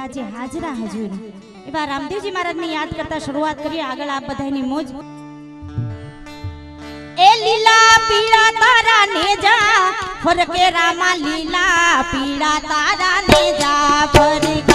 બાબા રામદેવ હાજરા હજુર. એવા રામદેવજી મહારાજને યાદ કરતા શરૂઆત કરીએ. આગળ આ બધાની મોજ. એ લીલા પીળા તારા નેજા ફરકે રામા લીલા પીળા તારા નેજા ફરકે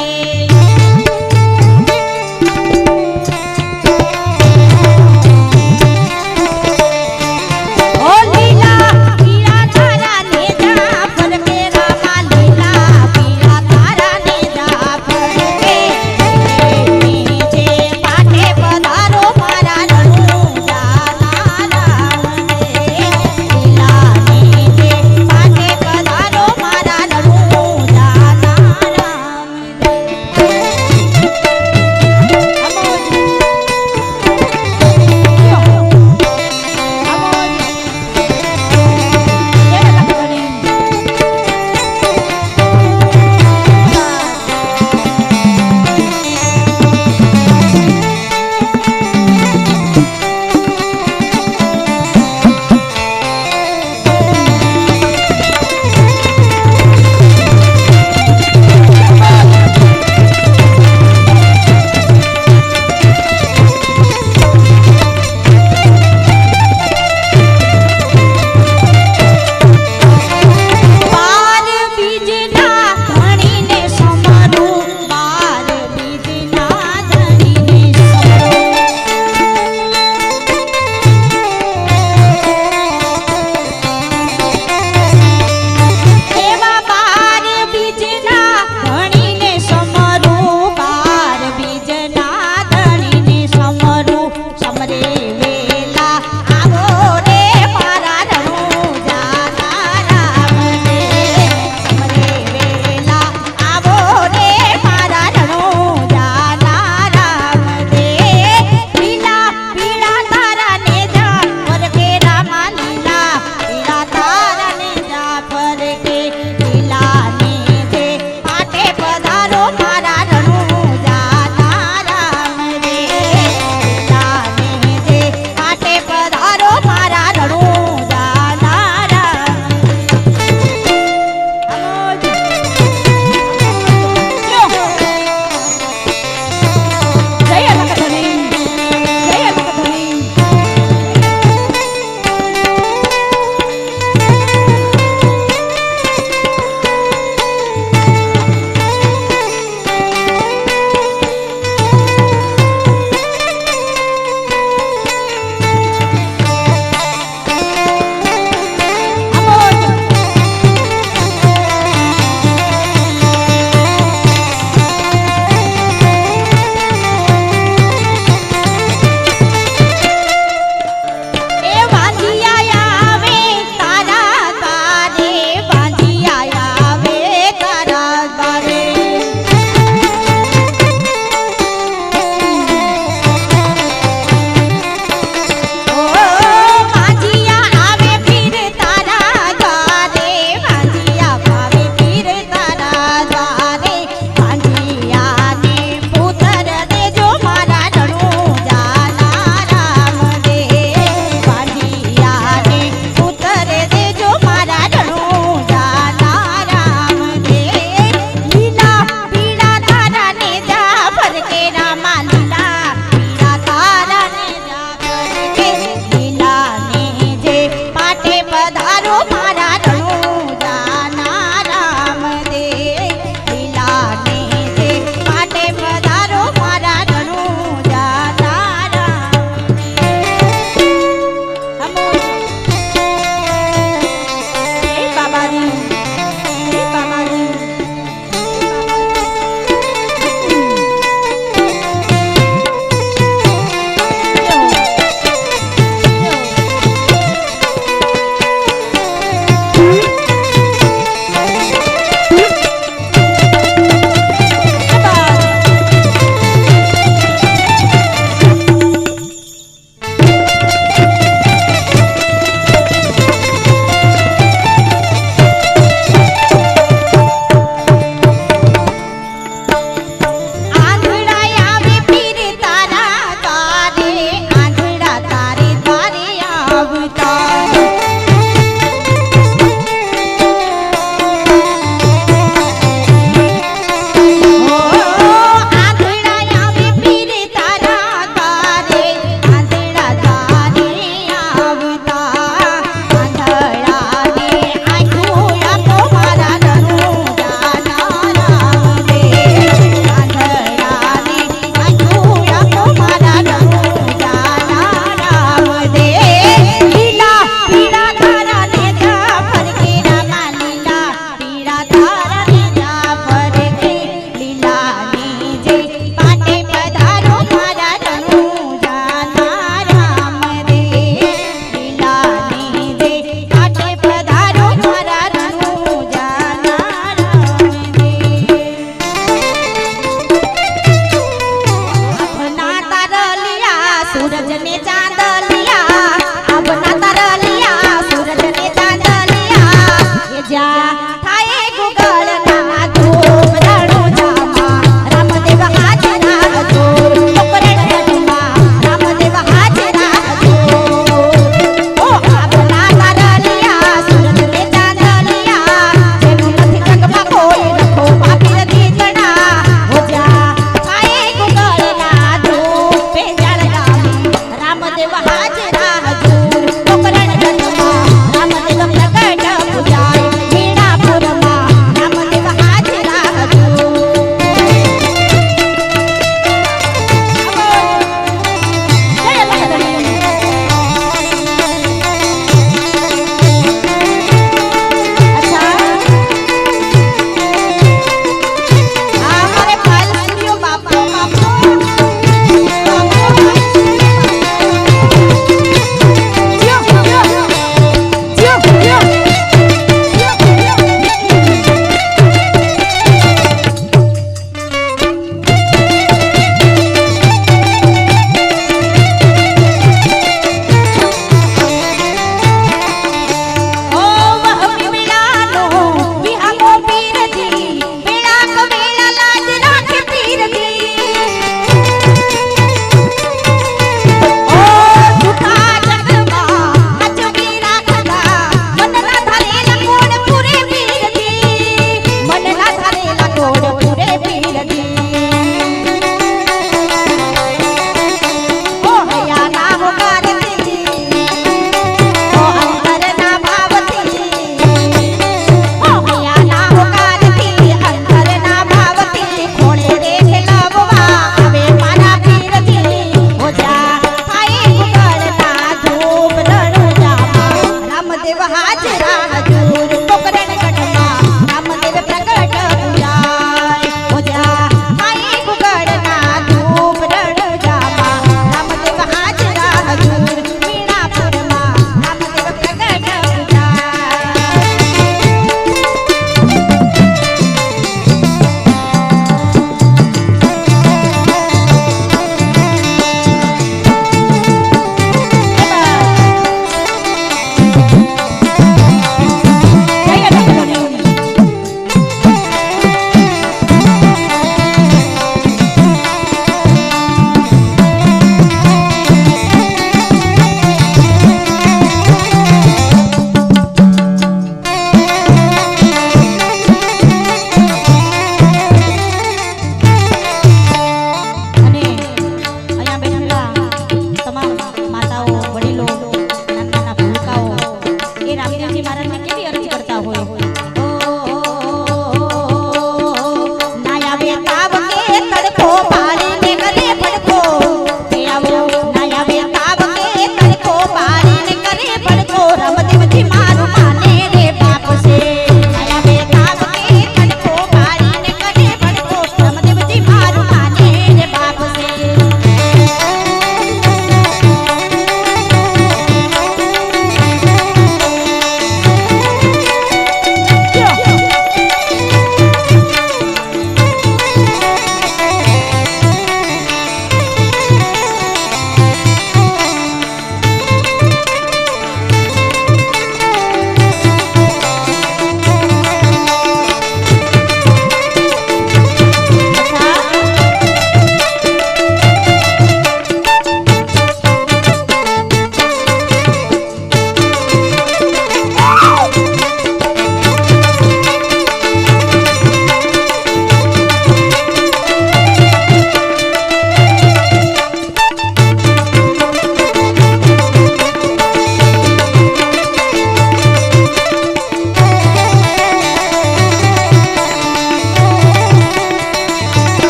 ಹಾಚೆ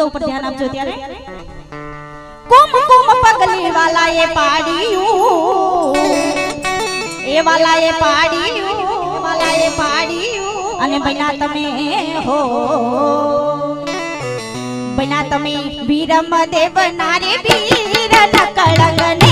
શબ્દો ઉપર ધ્યાન આપજો ત્યારે. કુમ કુમ પગલી વાલાએ પાડ્યું. એ વાલાએ પાડ્યું, એ પાડ્યું. અને બના તમે હો. બના તમે વીરમ દેવ નારે વીર ન કળંગને